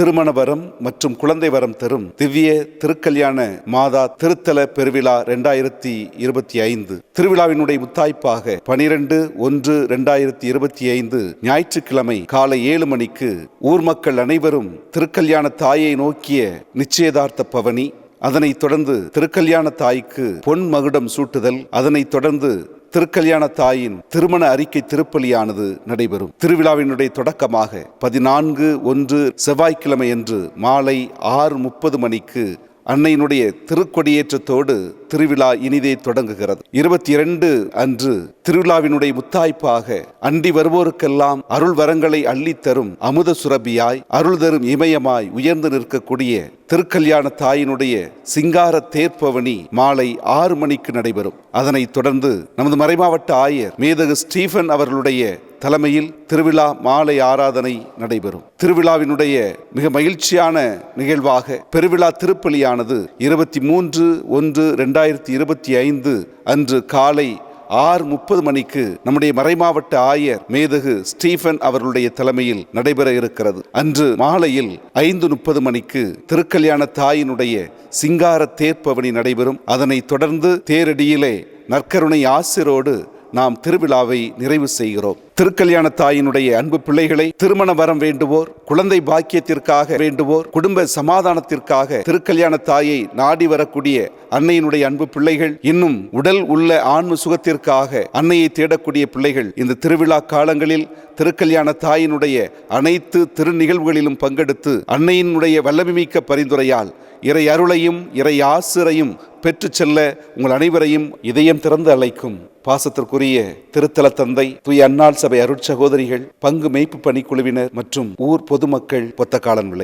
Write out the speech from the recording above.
திருமண வரம் மற்றும் குழந்தை வரம் தரும் திவ்ய திருக்கல்யாண மாதா திருத்தல பெருவிழா இரண்டாயிரத்தி இருபத்தி ஐந்து. திருவிழாவினுடைய முத்தாய்ப்பாக பனிரெண்டு ஒன்று இரண்டாயிரத்தி இருபத்தி ஐந்து ஞாயிற்றுக்கிழமை காலை ஏழு மணிக்கு ஊர் மக்கள் அனைவரும் திருக்கல்யாண தாயை நோக்கிய நிச்சயதார்த்த பவனி. அதனைத் தொடர்ந்து திருக்கல்யாண தாய்க்கு பொன் மகுடம் சூட்டுதல். அதனைத் தொடர்ந்து திருக்கல்யாண தாயின் திருமண அறிக்கை திருப்பலியானது நடைபெறும். திருவிழாவினுடைய தொடக்கமாக பதினான்கு ஒன்று செவ்வாய்க்கிழமை அன்று மாலை ஆறு முப்பது மணிக்கு அன்னையினுடைய திருக்கொடியேற்றத்தோடு திருவிழா இனிதே தொடங்குகிறது. இருபத்தி இரண்டு அன்று திருவிழாவினுடைய முத்தாய்ப்பாக அண்டி வருவோருக்கெல்லாம் அருள் வரங்களை அள்ளித்தரும் அமுத சுரபியாய் அருள் தரும் இமயமாய் உயர்ந்து நிற்கக்கூடிய திருக்கல்யாண தாயினுடைய சிங்கார தேர்ப்பவனி மாலை ஆறு மணிக்கு நடைபெறும். அதனைத் தொடர்ந்து நமது மறைமாவட்ட ஆயர் மேதகு ஸ்டீஃபன் அவர்களுடைய தலைமையில் திருவிழா மாலை ஆராதனை நடைபெறும். திருவிழாவினுடைய மிக மகிழ்ச்சியான நிகழ்வாக பெருவிழா திருப்பலியானது இருபத்தி மூன்று ஒன்று ரெண்டாயிரத்தி இருபத்தி ஐந்து அன்று காலை ஆறு முப்பது மணிக்கு நம்முடைய மறைமாவட்ட ஆயர் மேதகு ஸ்டீஃபன் அவர்களுடைய தலைமையில் நடைபெற இருக்கிறது. அன்று மாலையில் ஐந்து முப்பது மணிக்கு திருக்கல்யாண தாயினுடைய சிங்கார தேர்ப்பவனி நடைபெறும். அதனைத் தொடர்ந்து தேரடியிலே நற்கருணை ஆசிரோடு நாம் திருவிழாவை நிறைவு செய்கிறோம். திருக்கல்யாண தாயினுடைய அன்பு பிள்ளைகளை திருமண வரம் வேண்டுவோர் குழந்தை பாக்கியத்திற்காக வேண்டுவோர் குடும்ப சமாதானத்திற்காக திருக்கல்யாண தாயை நாடி வரக்கூடிய அன்னையினுடைய அன்பு பிள்ளைகள் இன்னும் உடல் உள்ள ஆன்ம சுகத்திற்காக அன்னையை தேடக்கூடிய பிள்ளைகள் இந்த திருவிழா காலங்களில் திருக்கல்யாண தாயினுடைய அனைத்து திருநிகழ்வுகளிலும் பங்கெடுத்து அன்னையினுடைய வல்லமிமிக்க பரிந்துரையால் இறை அருளையும் இறை ஆசிரையும் பெற்று செல்ல உங்கள் அனைவரையும் இதயம் திறந்து அழைக்கும். பாசத்திற்குரிய திருத்தல தந்தை தூய அன்னாள் சபை அருட்சகோதரிகள் பங்கு மெய்ப்பு பணிக்குழுவினர் மற்றும் ஊர் பொதுமக்கள் பொத்தக்காலன் விலை